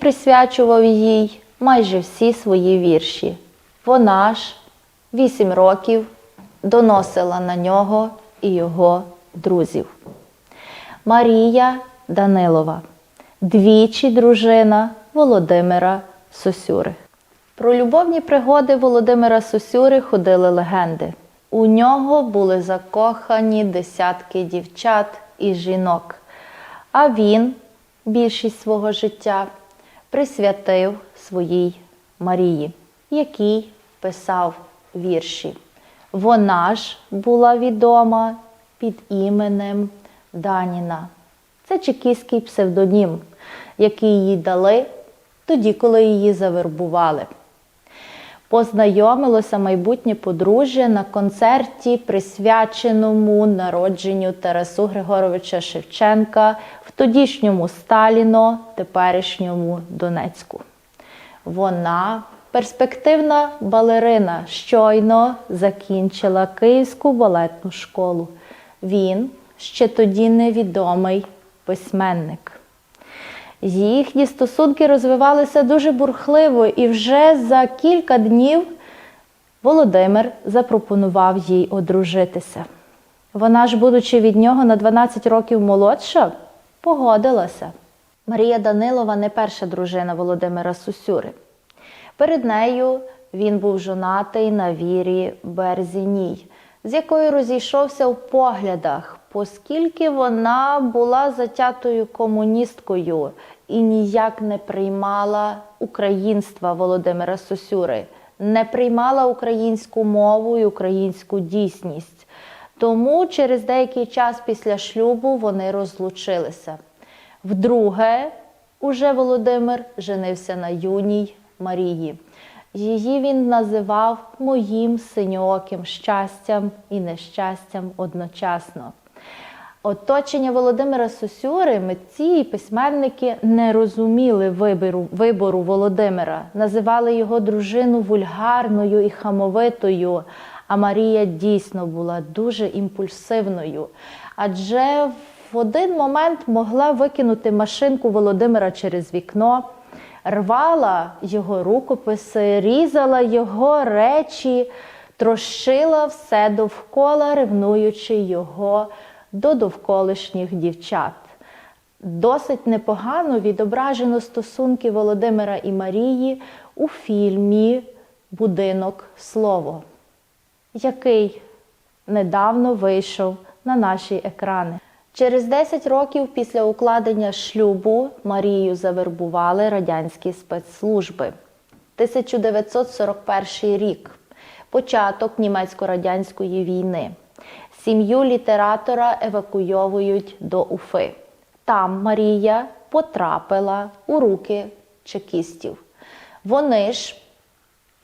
Присвячував їй майже всі свої вірші. Вона ж вісім років доносила на нього і його друзів. Марія Данилова, двічі дружина Володимира Сосюри. Про любовні пригоди Володимира Сосюри ходили легенди. У нього були закохані десятки дівчат і жінок, а він більшість свого життя присвятив своїй Марії, який писав вірші. Вона ж була відома під іменем Даніна. Це чекістський псевдонім, який їй дали тоді, коли її завербували. Познайомилося майбутнє подружжя на концерті, присвяченому народженню Тарасу Григоровича Шевченка тодішньому Сталіно, теперішньому Донецьку. Вона, перспективна балерина, щойно закінчила Київську балетну школу. Він ще тоді невідомий письменник. Їхні стосунки розвивалися дуже бурхливо, і вже за кілька днів Володимир запропонував їй одружитися. Вона ж, будучи від нього на 12 років молодша, погодилася. Марія Данилова не перша дружина Володимира Сусюри. Перед нею він був жонатий на вірі Берзіній, з якою розійшовся в поглядах, оскільки вона була затятою комуністкою і ніяк не приймала українства Володимира Сосюри, не приймала українську мову і українську дійсність. Тому через деякий час після шлюбу вони розлучилися. Вдруге, уже Володимир женився на юній Марії. Її він називав моїм синьооким щастям і нещастям одночасно. Оточення Володимира Сосюри, митці і письменники не розуміли вибору, вибору Володимира, називали його дружину вульгарною і хамовитою. А Марія дійсно була дуже імпульсивною, адже в один момент могла викинути машинку Володимира через вікно, рвала його рукописи, різала його речі, трощила все довкола, ревнуючи його до довколишніх дівчат. Досить непогано відображено стосунки Володимира і Марії у фільмі Будинок Слово, який недавно вийшов на наші екрани. Через 10 років після укладення шлюбу Марію завербували радянські спецслужби. 1941 рік початок німецько-радянської війни. Сім'ю літератора евакуйовують до Уфи. Там Марія потрапила у руки чекістів. Вони ж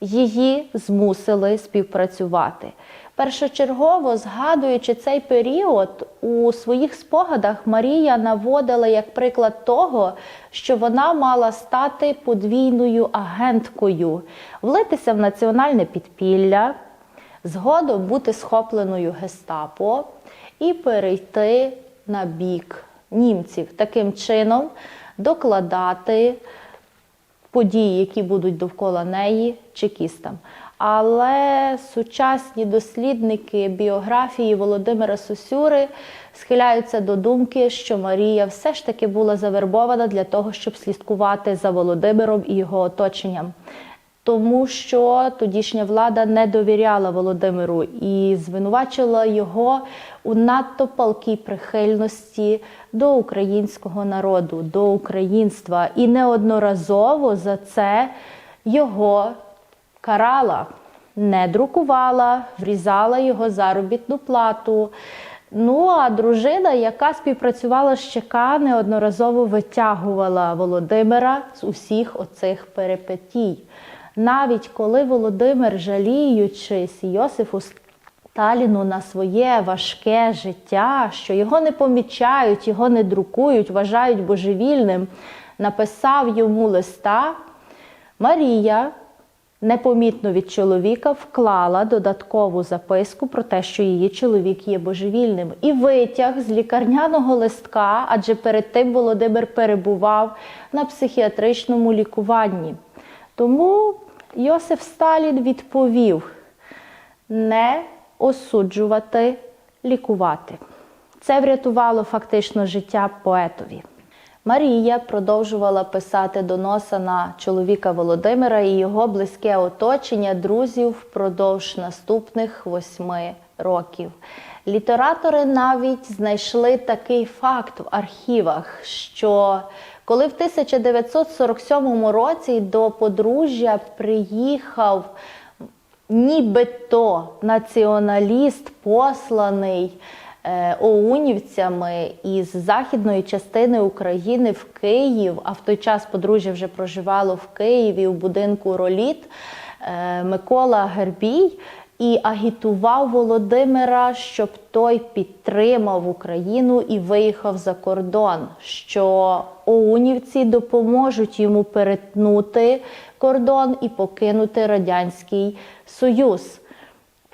її змусили співпрацювати. Першочергово згадуючи цей період, у своїх спогадах Марія наводила як приклад того, що вона мала стати подвійною агенткою, влитися в національне підпілля, згодом бути схопленою гестапо і перейти на бік німців, таким чином докладати події, які будуть довкола неї, чекістам. Але сучасні дослідники біографії Володимира Сосюри схиляються до думки, що Марія все ж таки була завербована для того, щоб слідкувати за Володимиром і його оточенням. Тому що тодішня влада не довіряла Володимиру і звинувачила його у надто палкій прихильності до українського народу, до українства, і неодноразово за це його карала, не друкувала, врізала його заробітну плату. Ну а дружина, яка співпрацювала з ЧК, неодноразово витягувала Володимира з усіх оцих перипетій. Навіть коли Володимир, жаліючись Йосифу Сталіну на своє важке життя, що його не помічають, його не друкують, вважають божевільним, написав йому листа Марія непомітно від чоловіка вклала додаткову записку про те, що її чоловік є божевільним, і витяг з лікарняного листка, адже перед тим Володимир перебував на психіатричному лікуванні. Тому Йосиф Сталін відповів не осуджувати, лікувати. Це врятувало фактично життя поетові. Марія продовжувала писати доноса на чоловіка Володимира і його близьке оточення друзів впродовж наступних восьми років. Літератори навіть знайшли такий факт в архівах, що коли в 1947 році до подружжя приїхав нібито націоналіст, посланий оунівцями із західної частини України в Київ, а в той час подружжя вже проживало в Києві у будинку Роліт е, Микола Гербій. І агітував Володимира, щоб той підтримав Україну і виїхав за кордон, що оунівці допоможуть йому перетнути кордон і покинути Радянський Союз.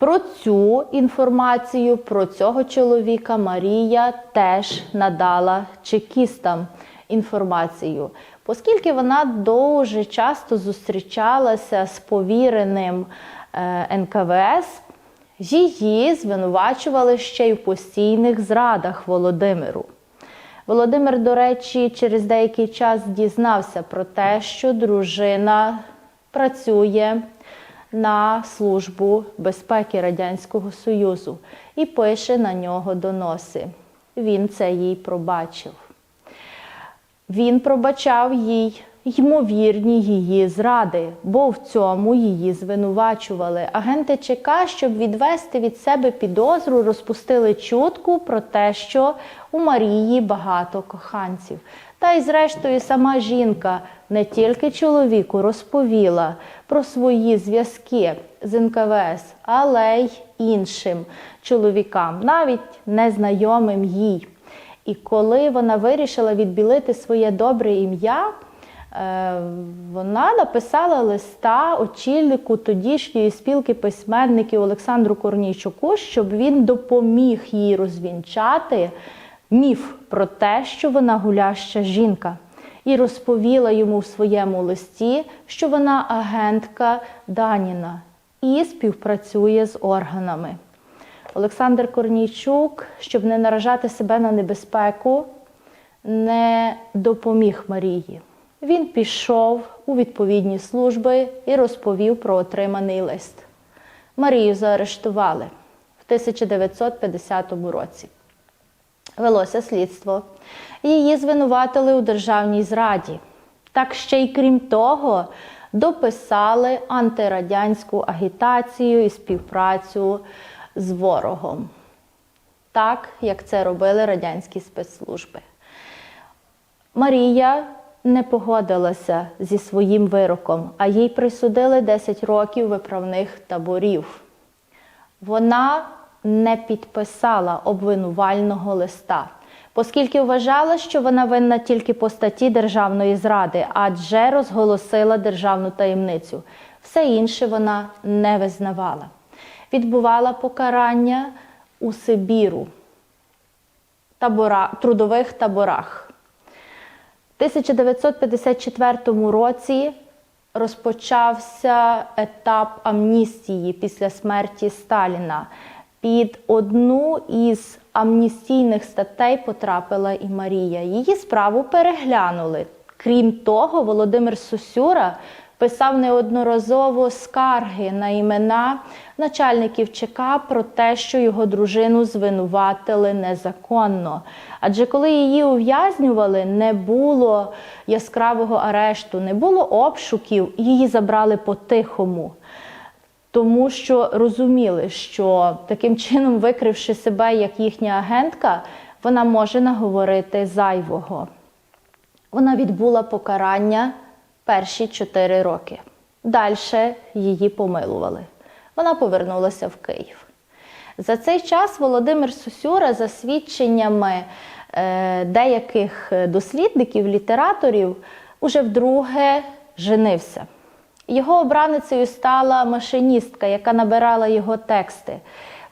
Про цю інформацію, про цього чоловіка Марія теж надала чекістам інформацію, оскільки вона дуже часто зустрічалася з повіреним е, НКВС, її звинувачували ще й у постійних зрадах Володимиру. Володимир, до речі, через деякий час дізнався про те, що дружина працює на службу безпеки Радянського Союзу і пише на нього доноси. Він це їй пробачив. Він пробачав їй ймовірні її зради, бо в цьому її звинувачували. Агенти ЧК, щоб відвести від себе підозру, розпустили чутку про те, що у Марії багато коханців. Та й, зрештою, сама жінка не тільки чоловіку розповіла про свої зв'язки з НКВС, але й іншим чоловікам, навіть незнайомим їй. І коли вона вирішила відбілити своє добре ім'я, е, вона написала листа очільнику тодішньої спілки письменників Олександру Корнійчуку, щоб він допоміг їй розвінчати міф про те, що вона гуляща жінка, і розповіла йому в своєму листі, що вона агентка Даніна і співпрацює з органами. Олександр Корнійчук, щоб не наражати себе на небезпеку, не допоміг Марії. Він пішов у відповідні служби і розповів про отриманий лист. Марію заарештували в 1950 році. Велося слідство. Її звинуватили у державній зраді. Так ще й крім того, дописали антирадянську агітацію і співпрацю з ворогом, так як це робили радянські спецслужби. Марія не погодилася зі своїм вироком, а їй присудили 10 років виправних таборів. Вона не підписала обвинувального листа, оскільки вважала, що вона винна тільки по статті державної зради, адже розголосила державну таємницю. Все інше вона не визнавала. Відбувала покарання у Сибіру, табора, трудових таборах. В 1954 році розпочався етап амністії після смерті Сталіна. Під одну із амністійних статей потрапила і Марія. Її справу переглянули. Крім того, Володимир Сосюра писав неодноразово скарги на імена начальників ЧК про те, що його дружину звинуватили незаконно. Адже коли її ув'язнювали, не було яскравого арешту, не було обшуків, її забрали по-тихому. Тому що розуміли, що таким чином, викривши себе як їхня агентка, вона може наговорити зайвого. Вона відбула покарання перші чотири роки. Далі її помилували. Вона повернулася в Київ. За цей час Володимир Сосюра, за свідченнями е, деяких дослідників, літераторів, уже вдруге женився. Його обраницею стала машиністка, яка набирала його тексти.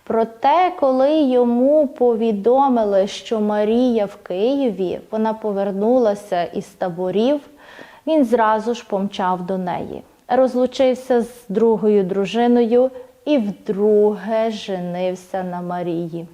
Проте, коли йому повідомили, що Марія в Києві, вона повернулася із таборів, він зразу ж помчав до неї. Розлучився з другою дружиною і вдруге женився на Марії.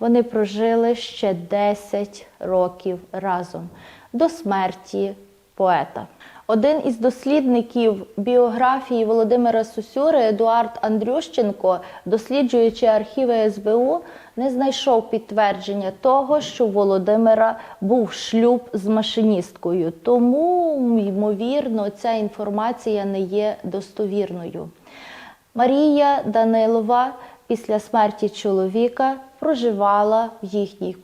Вони прожили ще 10 років разом до смерті поета. Один із дослідників біографії Володимира Сусюри, Едуард Андрющенко, досліджуючи архіви СБУ, не знайшов підтвердження того, що у Володимира був шлюб з машиністкою. Тому, ймовірно, ця інформація не є достовірною. Марія Данилова після смерті чоловіка проживала в їхній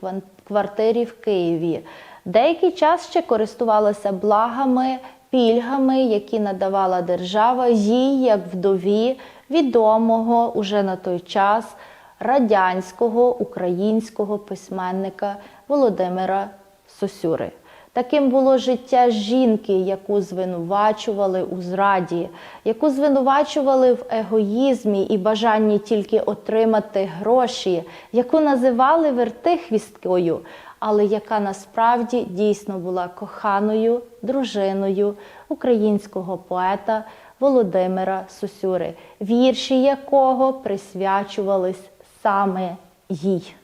квартирі в Києві. Деякий час ще користувалася благами, пільгами, які надавала держава їй як вдові відомого уже на той час радянського українського письменника Володимира Сосюри. Таким було життя жінки, яку звинувачували у зраді, яку звинувачували в егоїзмі і бажанні тільки отримати гроші, яку називали вертихвісткою, але яка насправді дійсно була коханою дружиною українського поета Володимира Сосюри, вірші якого присвячувались саме їй.